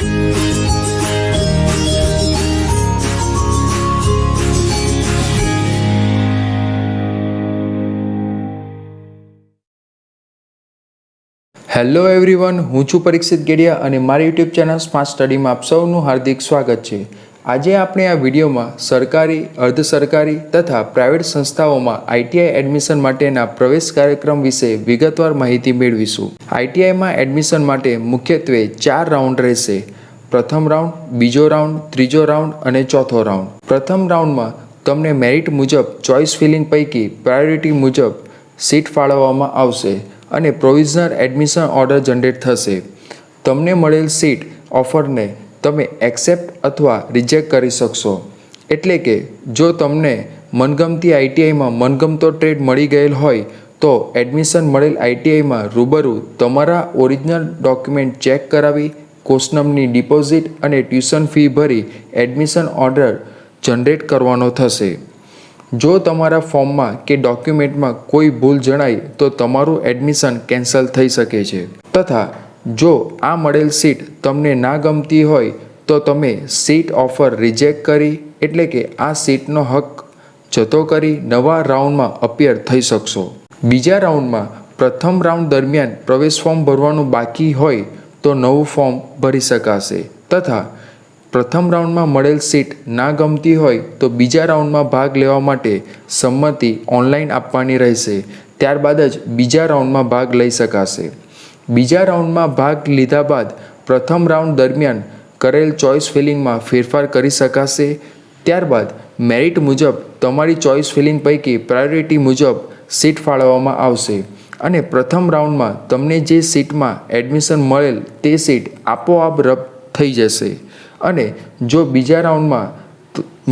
Hello everyone હું છું પરીક્ષિત ગેડિયા અને મારી યુટ્યુબ ચેનલ સ્માર્ટ સ્ટડીમાં આપ સૌનું હાર્દિક સ્વાગત છે. આજે આપણે આ વિડીયોમાં સરકારી અર્ધ સરકારી તથા પ્રાઇવેટ સંસ્થાઓમાં આઈટીઆઈ એડમિશન માટેના પ્રવેશ કાર્યક્રમ વિશે વિગતવાર માહિતી મેળવીશું. આઈટીઆઈમાં એડમિશન માટે મુખ્યત્વે ચાર રાઉન્ડ રહેશે. પ્રથમ રાઉન્ડ, બીજો રાઉન્ડ, ત્રીજો રાઉન્ડ અને ચોથો રાઉન્ડ. પ્રથમ રાઉન્ડમાં તમને મેરિટ મુજબ ચોઇસ ફિલિંગ પૈકી પ્રાયોરિટી મુજબ સીટ ફાળવવામાં આવશે અને પ્રોવિઝનલ એડમિશન ઓર્ડર જનરેટ થશે. તમને મળેલ સીટ ઓફરને તમે એક્સેપ્ટ અથવા રિજેક્ટ કરી શકશો. એટલે કે, જો તમને મનગમતી આઈટીઆઈમાં મનગમતો ટ્રેડ મળી ગયેલ હોય, તો એડમિશન મળેલ આઈટીઆઈમાં રૂબરૂ તમારા ઓરિજિનલ ડોક્યુમેન્ટ ચેક કરાવી કોર્સનમની ડિપોઝિટ અને ટ્યુશન ફી ભરી એડમિશન ઓર્ડર જનરેટ કરવાનો થશે. જો તમારા ફોર્મમાં કે ડોક્યુમેન્ટમાં કોઈ ભૂલ જણાય, તો તમારું એડમિશન કેન્સલ થઈ શકે છે. તથા, જો આ મળેલ સીટ તમને ના ગમતી હોય તો તમે સીટ ઓફર રિજેક્ટ કરી, એટલે કે આ સીટનો હક જતો કરી નવા રાઉન્ડમાં અપિયર થઈ શકશો. બીજા રાઉન્ડમાં પ્રથમ રાઉન્ડ દરમિયાન પ્રવેશ ફોર્મ ભરવાનું બાકી હોય તો નવું ફોર્મ ભરી શકાશે. તથા પ્રથમ રાઉન્ડમાં મળેલ સીટ ના ગમતી હોય તો બીજા રાઉન્ડમાં ભાગ લેવા માટે સંમતિ ઓનલાઈન આપવાની રહેશે. ત્યારબાદ જ બીજા રાઉન્ડમાં ભાગ લઈ શકાશે. બીજા રાઉન્ડમાં ભાગ લીધા બાદ પ્રથમ રાઉન્ડ દરમિયાન કરેલ ચોઇસ ફિલિંગમાં ફેરફાર કરી શકાશે. ત્યારબાદ મેરિટ મુજબ તમારી ચોઇસ ફિલિંગ પૈકી પ્રાયોરિટી મુજબ સીટ ફાળવવામાં આવશે અને પ્રથમ રાઉન્ડમાં તમને જે સીટમાં એડમિશન મળેલ તે સીટ આપોઆપ રદ થઈ જશે. અને જો બીજા રાઉન્ડમાં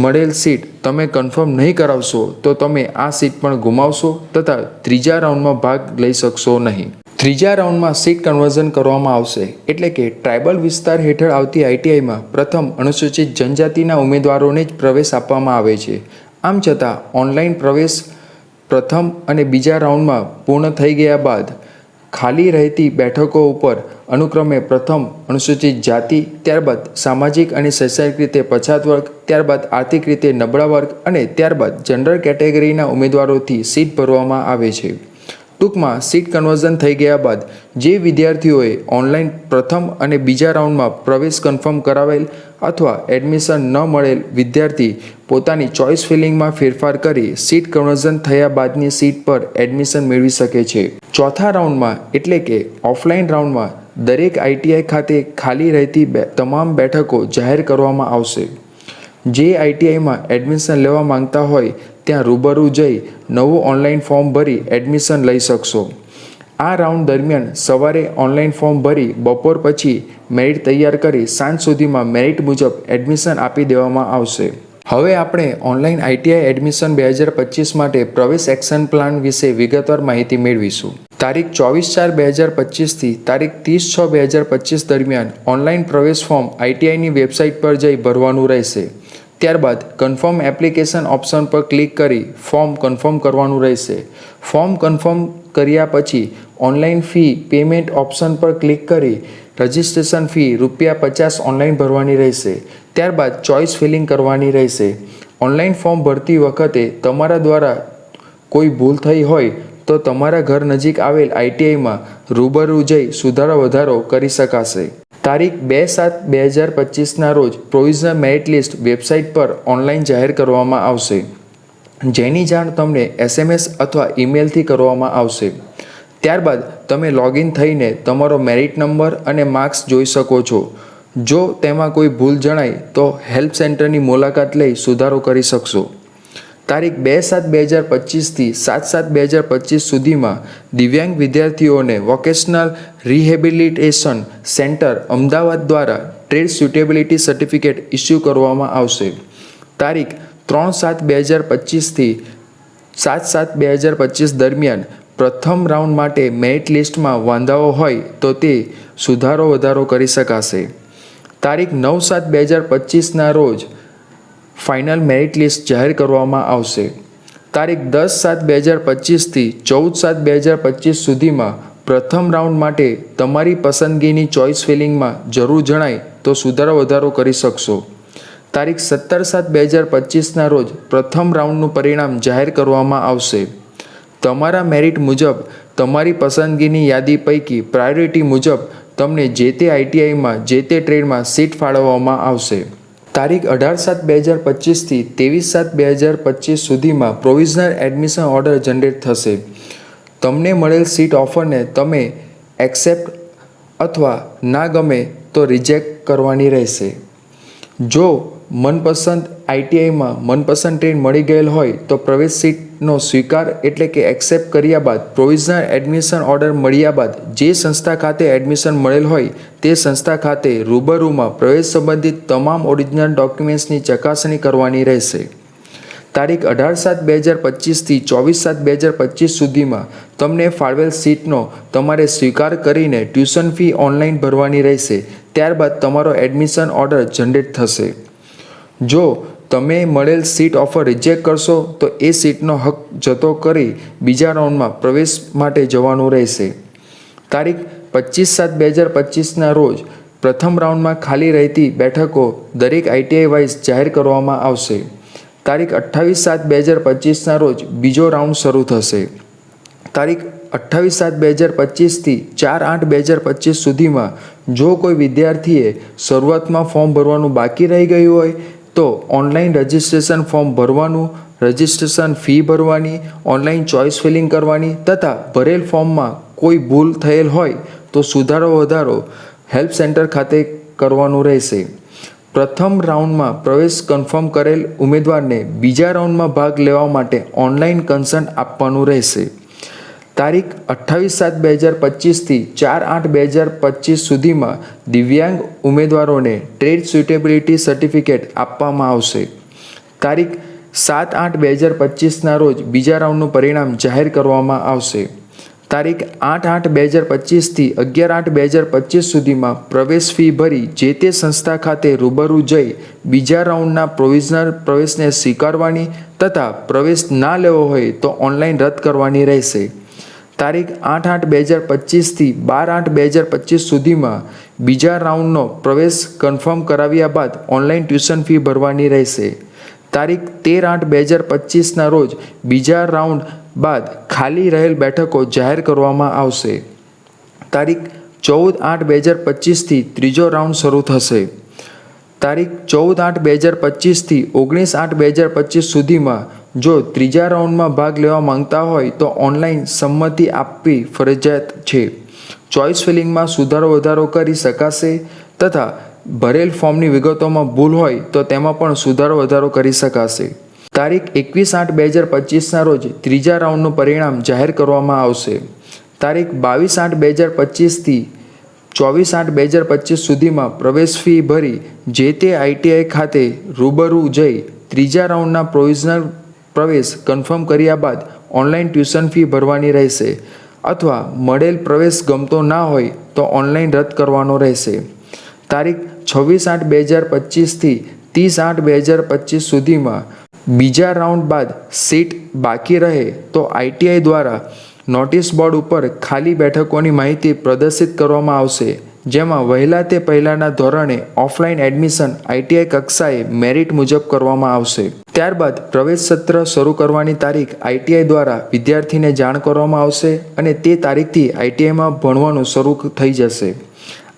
મળેલ સીટ તમે કન્ફર્મ નહીં કરાવશો તો તમે આ સીટ પણ ગુમાવશો તથા ત્રીજા રાઉન્ડમાં ભાગ લઈ શકશો નહીં. ત્રીજા રાઉન્ડમાં સીટ કન્વર્ઝન કરવામાં આવશે એટલે કે ટ્રાઇબલ વિસ્તાર હેઠળ આવતી આઈટીઆઈમાં પ્રથમ અનુસૂચિત જનજાતિના ઉમેદવારોને જ પ્રવેશ આપવામાં આવે છે. આમ છતાં, ઓનલાઈન પ્રવેશ પ્રથમ અને બીજા રાઉન્ડમાં પૂર્ણ થઈ ગયા બાદ ખાલી રહેતી બેઠકો ઉપર અનુક્રમે પ્રથમ અનુસૂચિત જાતિ, ત્યારબાદ સામાજિક અને શૈક્ષણિક રીતે પછાત વર્ગ, ત્યારબાદ આર્થિક રીતે નબળા વર્ગ અને ત્યારબાદ જનરલ કેટેગરીના ઉમેદવારોથી સીટ ભરવામાં આવે છે. ટૂંકમાં સીટ કન્વર્ઝન થઈ ગયા બાદ જે વિદ્યાર્થીઓએ ઓનલાઈન પ્રથમ અને બીજા રાઉન્ડમાં પ્રવેશ કન્ફર્મ કરાવેલ અથવા એડમિશન ન મળેલ વિદ્યાર્થી પોતાની ચોઇસ ફિલિંગમાં ફેરફાર કરી સીટ કન્વર્ઝન થયા બાદની સીટ પર એડમિશન મેળવી શકે છે. ચોથા રાઉન્ડમાં એટલે કે ઓફલાઈન રાઉન્ડમાં દરેક આઈટીઆઈ ખાતે ખાલી રહેતી તમામ બેઠકો જાહેર કરવામાં આવશે. જે આઈટીઆઈમાં એડમિશન લેવા માંગતા હોય ત્યાં રૂબરૂ જઈ નવું ઓનલાઈન ફોર્મ ભરી એડમિશન લઈ શકશો. આ રાઉન્ડ દરમિયાન સવારે ઓનલાઈન ફોર્મ ભરી બપોર પછી મેરિટ તૈયાર કરી સાંજ સુધીમાં મેરિટ મુજબ એડમિશન આપી દેવામાં આવશે. હવે આપણે ઓનલાઈન આઈટીઆઈ એડમિશન બે હજાર પચીસ માટે પ્રવેશ એક્શન પ્લાન વિશે વિગતવાર માહિતી મેળવીશું. તારીખ ચોવીસ ચાર બે હજાર પચીસથી તારીખ ત્રીસ છ બે હજાર પચીસ દરમિયાન ઓનલાઈન પ્રવેશ ફોર્મ આઈટીઆઈની વેબસાઇટ પર જઈ ભરવાનું રહેશે. ત્યારબાદ કન્ફર્મ એપ્લિકેશન ઓપ્શન પર ક્લિક કરી ફોર્મ કન્ફર્મ કરવાનું રહેશે. ફોર્મ કન્ફર્મ કર્યા પછી ઓનલાઈન ફી પેમેન્ટ ઓપ્શન પર ક્લિક કરી રજિસ્ટ્રેશન ફી રૂપિયા પચાસ ઓનલાઈન ભરવાની રહેશે. ત્યારબાદ ચોઇસ ફિલિંગ કરવાની રહેશે. ઓનલાઈન ફોર્મ ભરતી વખતે તમારા દ્વારા કોઈ ભૂલ થઈ હોય તો તમારા ઘર નજીક આવેલ આઈટીઆઈમાં રૂબરૂ જઈ સુધારો વધારો કરી શકાશે. તારીખ બે સાત બે હજાર પચીસના રોજ પ્રોવિઝનલ મેરિટ લિસ્ટ વેબસાઇટ પર ઓનલાઈન જાહેર કરવામાં આવશે. જેની જાણ તમને એસએમએસ અથવા ઈમેલથી કરવામાં આવશે. ત્યારબાદ તમે લોગિન થઈને તમારો મેરિટ નંબર અને માર્ક્સ જોઈ શકો છો. જો તેમાં કોઈ ભૂલ જણાય તો હેલ્પ સેન્ટરની મુલાકાત લઈ સુધારો કરી શકશો. તારીખ બે સાત બે હજાર પચીસથી સાત સાત બે હજાર પચીસ સુધીમાં દિવ્યાંગ વિદ્યાર્થીઓને વોકેશનલ રિહેબિલિટેશન સેન્ટર અમદાવાદ દ્વારા ટ્રેડ સ્યુટેબિલિટી સર્ટિફિકેટ ઇસ્યુ કરવામાં આવશે. તારીખ ત્રણ સાત બે હજાર પચીસથી સાત સાત બે હજાર પચીસ દરમિયાન પ્રથમ રાઉન્ડ માટે મેરિટ લિસ્ટમાં વાંધાઓ હોય તો તે સુધારો વધારો કરી શકાશે. તારીખ નવ સાત બે હજાર પચીસના રોજ ફાઇનલ મેરિટ લિસ્ટ જાહેર કરવામાં આવશે. તારીખ દસ સાત બે હજાર પચીસથી ચૌદ સાત બે હજાર પચીસ સુધીમાં પ્રથમ રાઉન્ડ માટે તમારી પસંદગીની ચોઇસ ફિલિંગમાં જરૂર જણાય તો સુધારો વધારો કરી શકશો. તારીખ સત્તર સાત બે હજાર પચીસના રોજ પ્રથમ રાઉન્ડનું પરિણામ જાહેર કરવામાં આવશે. તમારા મેરિટ મુજબ તમારી પસંદગીની યાદી પૈકી પ્રાયોરિટી મુજબ તમને જે તે આઈટીઆઈમાં જે તે ટ્રેડમાં સીટ ફાળવવામાં આવશે. તારીખ અઢાર સાત બે હજાર પચીસથી ત્રેવીસ સાત બે હજાર પચીસ સુધીમાં પ્રોવિઝનલ એડમિશન ઓર્ડર જનરેટ થશે. તમને મળેલ સીટ ઓફરને તમે એક્સેપ્ટ અથવા ના ગમે તો રિજેક્ટ કરવાની રહેશે. જો મનપસંદ આઈટીઆઈમાં મનપસંદ ટ્રેન મળી ગયેલ હોય તો પ્રવેશ સીટનો સ્વીકાર એટલે કે એક્સેપ્ટ કર્યા બાદ પ્રોવિઝનલ એડમિશન ઓર્ડર મળ્યા બાદ જે સંસ્થા ખાતે એડમિશન મળેલ હોય, તે સંસ્થા ખાતે રૂબરૂમાં પ્રવેશ સંબંધિત તમામ ઓરિજિનલ ડોક્યુમેન્ટ્સની ચકાસણી કરવાની રહેશે. તારીખ અઢાર સાત બે હજાર પચીસથી ચોવીસ સાત બે હજાર પચીસ સુધીમાં તમને ફાળવેલ સીટનો તમારે સ્વીકાર કરીને ટ્યુશન ફી ઓનલાઈન ભરવાની રહેશે. ત્યારબાદ તમારો એડમિશન ઓર્ડર જનરેટ થશે. જો તમે મળેલ સીટ ઓફર રિજેક્ટ કરશો, તો એ સીટનો હક જતો કરી બીજા રાઉન્ડમાં પ્રવેશ માટે જવાનું રહેશે. તારીખ પચીસ સાત બે હજાર પચીસના રોજ પ્રથમ રાઉન્ડમાં ખાલી રહેતી બેઠકો દરેક આઈટીઆઈ વાઇઝ જાહેર કરવામાં આવશે. તારીખ અઠ્ઠાવીસ સાત બે હજાર પચીસના રોજ બીજો રાઉન્ડ શરૂ થશે. તારીખ અઠ્ઠાવીસ સાત બે હજાર પચીસથી ચાર આઠ બે હજાર પચીસ સુધીમાં જો કોઈ વિદ્યાર્થીએ શરૂઆતમાં ફોર્મ ભરવાનું બાકી રહી ગયું હોય તો ઓનલાઈન રજિસ્ટ્રેશન ફોર્મ ભરવાનું, રજિસ્ટ્રેશન ફી ભરવાની, ઓનલાઈન ચોઇસ ફિલિંગ કરવાની તથા ભરેલ ફોર્મમાં કોઈ ભૂલ થયેલ હોય તો સુધારો વધારો હેલ્પ સેન્ટર ખાતે કરવાનું રહેશે. પ્રથમ રાઉન્ડમાં પ્રવેશ કન્ફર્મ કરેલ ઉમેદવારને બીજા રાઉન્ડમાં ભાગ લેવા માટે ઓનલાઈન કન્સન્ટ આપવાનું રહેશે. તારીખ અઠ્ઠાવીસ સાત બે હજાર પચીસથી ચાર આઠ બે હજાર પચીસ સુધીમાં દિવ્યાંગ ઉમેદવારોને ટ્રેડ સુટેબિલિટી સર્ટિફિકેટ આપવામાં આવશે. તારીખ સાત આઠ બે હજાર પચીસના રોજ બીજા રાઉન્ડનું પરિણામ જાહેર કરવામાં આવશે. તારીખ આઠ આઠ બે હજાર પચીસથી અગિયાર આઠ બે હજાર પચીસ સુધીમાં પ્રવેશ ફી ભરી જે તે સંસ્થા ખાતે રૂબરૂ જઈ બીજા રાઉન્ડના પ્રોવિઝનલ પ્રવેશને સ્વીકારવાની તથા પ્રવેશ ના લેવો હોય તો ઓનલાઈન રદ કરવાની રહેશે. તારીખ આઠ આઠ બે હજાર પચીસથી બાર આઠ બે હજાર પચીસ સુધીમાં બીજા રાઉન્ડનો પ્રવેશ કન્ફર્મ કરાવ્યા બાદ ઓનલાઈન ટ્યુશન ફી ભરવાની રહેશે. તારીખ તેર આઠ બે હજાર પચીસના રોજ બીજા રાઉન્ડ બાદ ખાલી રહેલ બેઠકો જાહેર કરવામાં આવશે. તારીખ ચૌદ આઠ બે હજાર પચીસથી ત્રીજો રાઉન્ડ શરૂ થશે. તારીખ ચૌદ આઠ બે હજાર પચીસથી ઓગણીસ આઠ બે હજાર પચીસ સુધીમાં જો ત્રીજા રાઉન્ડમાં ભાગ લેવા માંગતા હોય તો ઓનલાઈન સંમતિ આપવી ફરજિયાત છે. ચોઇસ ફિલિંગમાં સુધારો વધારો કરી શકાશે તથા ભરેલ ફોર્મની વિગતોમાં ભૂલ હોય તો તેમાં પણ સુધારો વધારો કરી શકાશે. તારીખ એકવીસ આઠ બે હજાર પચીસના રોજ ત્રીજા રાઉન્ડનું પરિણામ જાહેર કરવામાં આવશે. તારીખ બાવીસ આઠ બે હજાર પચીસથી ચોવીસ આઠ બે હજાર પચીસ સુધીમાં પ્રવેશ ફી ભરી જે તે આઈટીઆઈ ખાતે રૂબરૂ જઈ ત્રીજા રાઉન્ડના પ્રોવિઝનલ પ્રવેશ કન્ફર્મ કર્યા બાદ ઓનલાઈન ટ્યુશન ફી ભરવાની રહેશે અથવા મળેલ પ્રવેશ ગમતો ના હોય તો ઓનલાઈન રદ કરવાનો રહેશે. તારીખ છવ્વીસ આઠ બે હજાર પચીસથી ત્રીસ આઠ બે હજાર પચીસ સુધીમાં બીજા રાઉન્ડ બાદ સીટ બાકી રહે તો આઈટીઆઈ દ્વારા નોટિસ બોર્ડ ઉપર ખાલી બેઠકોની માહિતી પ્રદર્શિત કરવામાં આવશે. જેમાં વહેલા તે પહેલાંના ધોરણે ઓફલાઈન એડમિશન આઈટીઆઈ કક્ષાએ મેરિટ મુજબ કરવામાં આવશે. ત્યારબાદ પ્રવેશ સત્ર શરૂ કરવાની તારીખ આઈટીઆઈ દ્વારા વિદ્યાર્થીને જાણ કરવામાં આવશે અને તે તારીખથી આઈટીઆઈમાં ભણવાનું શરૂ થઈ જશે.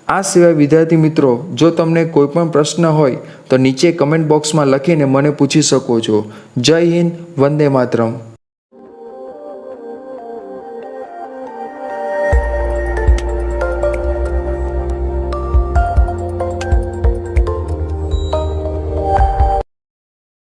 આ સિવાય વિદ્યાર્થી મિત્રો, જો તમને કોઈ પણ પ્રશ્ન હોય, તો નીચે કમેન્ટ બોક્સમાં લખીને મને પૂછી શકો છો. જય હિન્દ, વંદે માતરમ.